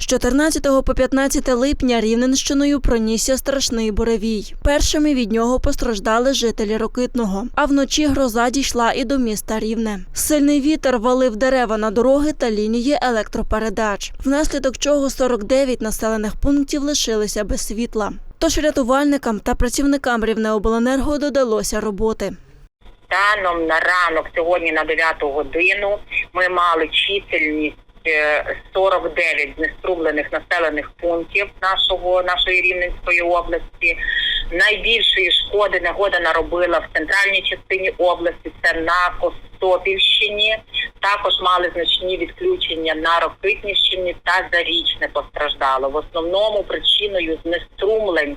З 14 по 15 липня Рівненщиною пронісся страшний буревій. Першими від нього постраждали жителі Рокитного. А вночі гроза дійшла і до міста Рівне. Сильний вітер валив дерева на дороги та лінії електропередач, внаслідок чого 49 населених пунктів лишилися без світла. Тож рятувальникам та працівникам Рівнеобленерго додалося роботи. Станом на ранок сьогодні на 9 годину ми мали чисельність 49 знеструмлених населених пунктів нашого нашої Рівненської області. Найбільшої шкоди негода наробила в центральній частині області. Це на Костопільщині. Також мали значні відключення на Рокитнівщині та Зарічне постраждало. В основному причиною знеструмлень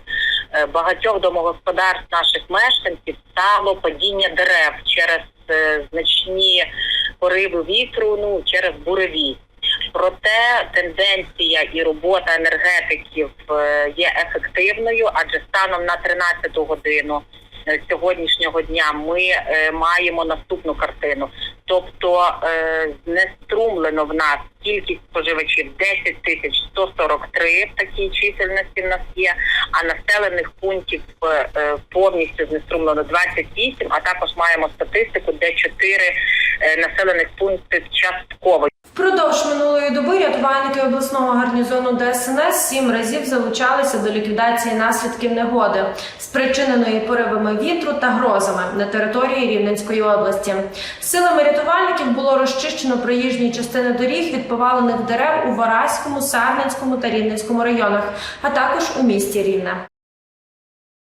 е, багатьох домогосподарств наших мешканців стало падіння дерев через е, значні пориви вітру, ну через буревій. Проте тенденція і робота енергетиків е, є ефективною, адже станом на 13 годину е, сьогоднішнього дня ми е, маємо наступну картину. Тобто знеструмлено в нас кількість споживачів 10 тисяч 143 в такій чисельності в нас є, а населених пунктів повністю знеструмлено 28, а також маємо статистику, де 4 е, населених пункти частково Впродовж минулої доби рятувальники обласного гарнізону ДСНС сім разів залучалися до ліквідації наслідків негоди, спричиненої поривами вітру та грозами на території Рівненської області. Силами рятувальників було розчищено проїжджі частини доріг від повалених дерев у Вараському, Сарненському та Рівненському районах, а також у місті Рівне.